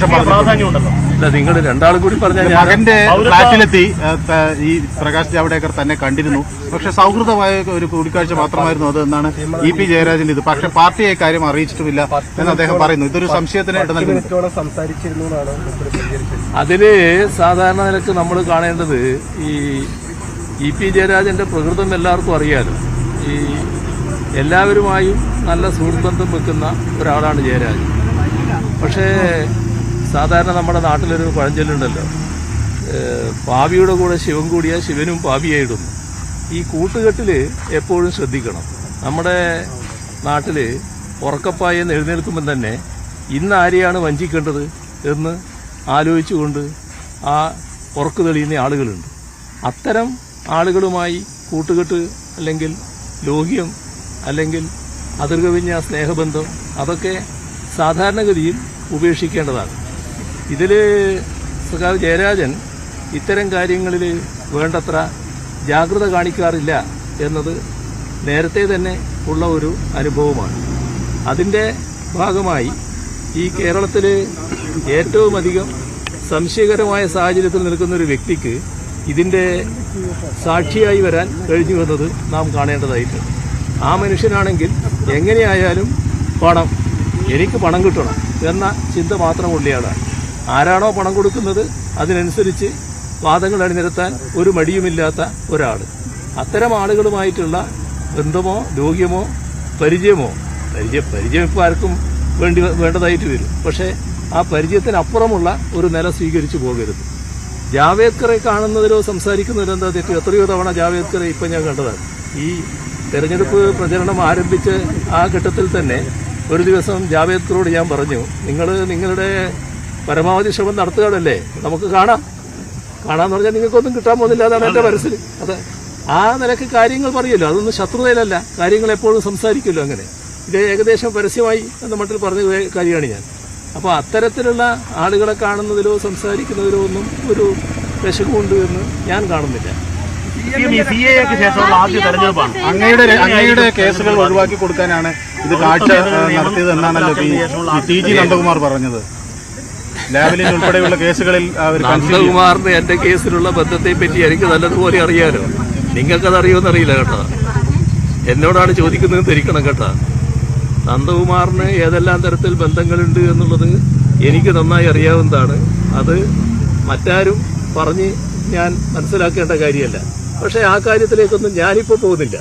പറഞ്ഞു പ്രാധാന്യമുണ്ടല്ലോ. നിങ്ങൾ രണ്ടാളും കൂടി പറഞ്ഞാൽ ഞാൻ മകന്റെ ഫ്ളാറ്റിലെത്തി ഈ പ്രകാശ് ജാവ്ദേക്കർ തന്നെ കണ്ടിരുന്നു. പക്ഷെ സൗഹൃദമായ ഒരു കൂടിക്കാഴ്ച മാത്രമായിരുന്നു അത് എന്നാണ് ഇ പി ജയരാജന്റെ ഇത്. പക്ഷെ പാർട്ടിയെ കാര്യം അറിയിച്ചിട്ടുമില്ല എന്ന് അദ്ദേഹം പറയുന്നു. ഇതൊരു സംശയത്തിന് സംസാരിച്ചിരുന്നു അതിൽ സാധാരണ നിലയ്ക്ക് നമ്മൾ കാണേണ്ടത് ഈ ഇ പി ജയരാജന്റെ പ്രകൃതം എല്ലാവർക്കും അറിയാലോ. ഈ എല്ലാവരുമായും നല്ല സുഹൃത്ത് ബന്ധം വെക്കുന്ന ഒരാളാണ് ജയരാജൻ. പക്ഷേ സാധാരണ നമ്മുടെ നാട്ടിലൊരു പഴഞ്ചൊല്ലുണ്ടല്ലോ. പാവിയുടെ കൂടെ ശിവൻ കൂടിയാൽ ശിവനും പാവിയായിടുന്നു ഈ കൂട്ടുകെട്ടിൽ എപ്പോഴും ശ്രദ്ധിക്കണം. നമ്മുടെ നാട്ടിൽ ഉറക്കപ്പായെന്ന് എഴുന്നേൽക്കുമ്പം തന്നെ ഇന്ന് ആരെയാണ് വഞ്ചിക്കേണ്ടത് എന്ന് ആലോചിച്ചുകൊണ്ട് ആ ഉറക്ക് തെളിയുന്ന ആളുകളുണ്ട്. അത്തരം ആളുകളുമായി കൂട്ടുകെട്ട് അല്ലെങ്കിൽ ലോഹ്യം അല്ലെങ്കിൽ അതിർകവിഞ്ഞ സ്നേഹബന്ധം അതൊക്കെ സാധാരണഗതിയിൽ ഉപേക്ഷിക്കേണ്ടതാണ്. ഇതിൽ സഖാവ് ജയരാജൻ ഇത്തരം കാര്യങ്ങളിൽ വേണ്ടത്ര ജാഗ്രത കാണിക്കാറില്ല എന്നത് നേരത്തെ തന്നെ ഉള്ള ഒരു അനുഭവമാണ്. അതിന്റെ ഭാഗമായി ഈ കേരളത്തിൽ ഏറ്റവും അധികം സംശയകരമായ സാഹചര്യത്തിൽ നിൽക്കുന്ന ഒരു വ്യക്തിക്ക് ഇതിന്റെ സാക്ഷിയായി വരാൻ കഴിഞ്ഞു എന്നത് നാം കാണേണ്ടതായിട്ടുണ്ട്. ആ മനുഷ്യനാണെങ്കിൽ എങ്ങനെയായാലും പണം എനിക്ക് പണം കിട്ടണം എന്ന ചിന്ത മാത്രമുള്ളയാളാണ് ആരാണോ പണം കൊടുക്കുന്നത് അതിനനുസരിച്ച് വാദങ്ങൾ അണിനിരത്താൻ ഒരു മടിയുമില്ലാത്ത ഒരാൾ അത്തരം ആളുകളുമായിട്ടുള്ള ബന്ധമോ രോഗ്യമോ പരിചയമോ പരിചയം പരിചയം ഇപ്പോൾ ആർക്കും വേണ്ടി വേണ്ടതായിട്ട് വരും. പക്ഷേ ആ പരിചയത്തിനപ്പുറമുള്ള ഒരു നില സ്വീകരിച്ചു പോകരുത്. ജാവേദ്കറെ കാണുന്നതിലോ സംസാരിക്കുന്നതിലോ എന്താ തെറ്റ്? എത്രയോ തവണ ജാവേദ്കറെ ഇപ്പം ഞാൻ കണ്ടതാണ്. ഈ തെരഞ്ഞെടുപ്പ് പ്രചരണം ആരംഭിച്ച് ആ ഘട്ടത്തിൽ തന്നെ ഒരു ദിവസം ജാവേദ്കറോട് ഞാൻ പറഞ്ഞു നിങ്ങൾ നിങ്ങളുടെ പരമാവധി ശ്രമം നടത്തുകയാണല്ലേ? നമുക്ക് കാണാം. കാണാന്ന് പറഞ്ഞാൽ നിങ്ങൾക്കൊന്നും കിട്ടാൻ പോകുന്നില്ല അതാണ് എന്റെ മനസ്സിൽ. അതെ. ആ നിലയ്ക്ക് കാര്യങ്ങൾ പറയുമല്ലോ അതൊന്നും ശത്രുതയിലല്ല. കാര്യങ്ങൾ എപ്പോഴും സംസാരിക്കുമല്ലോ അങ്ങനെ. ഇത് ഏകദേശം പരസ്യമായി എന്ന മട്ടിൽ പറഞ്ഞ കാര്യമാണ് ഞാൻ. അപ്പോൾ അത്തരത്തിലുള്ള ആളുകളെ കാണുന്നതിലോ സംസാരിക്കുന്നതിലോ ഒന്നും ഒരു വിശകുണ്ട് എന്ന് ഞാൻ കാണുന്നില്ല. അങ്ങയുടെ അങ്ങയുടെ കേസുകൾ ഒഴിവാക്കി കൊടുക്കാനാണ് ഇത് കാഴ്ച നടത്തിയത് എന്നാണല്ലോ ടി ജി നന്ദകുമാർ പറഞ്ഞത്. ലാവലിൻ ഉൾപ്പെടെയുള്ള കേസുകളിൽ അവർ നന്ദകുമാറിന്റെ എന്റെ കേസിലുള്ള ബന്ധത്തെ പറ്റി എനിക്ക് നല്ലതുപോലെ അറിയാലോ. നിങ്ങൾക്കത് അറിയുമെന്ന് അറിയില്ല കേട്ടോ. എന്നോടാണ് ചോദിക്കുന്നത് ധരിക്കണം കേട്ടോ. നന്ദകുമാറിന് ഏതെല്ലാം തരത്തിൽ ബന്ധങ്ങളുണ്ട് എന്നുള്ളത് എനിക്ക് നന്നായി അറിയാവുന്നതാണ്. അത് മറ്റാരും പറഞ്ഞ് ഞാൻ മനസ്സിലാക്കേണ്ട കാര്യമല്ല. പക്ഷേ ആ കാര്യത്തിലേക്കൊന്നും ഞാനിപ്പോൾ പോകുന്നില്ല.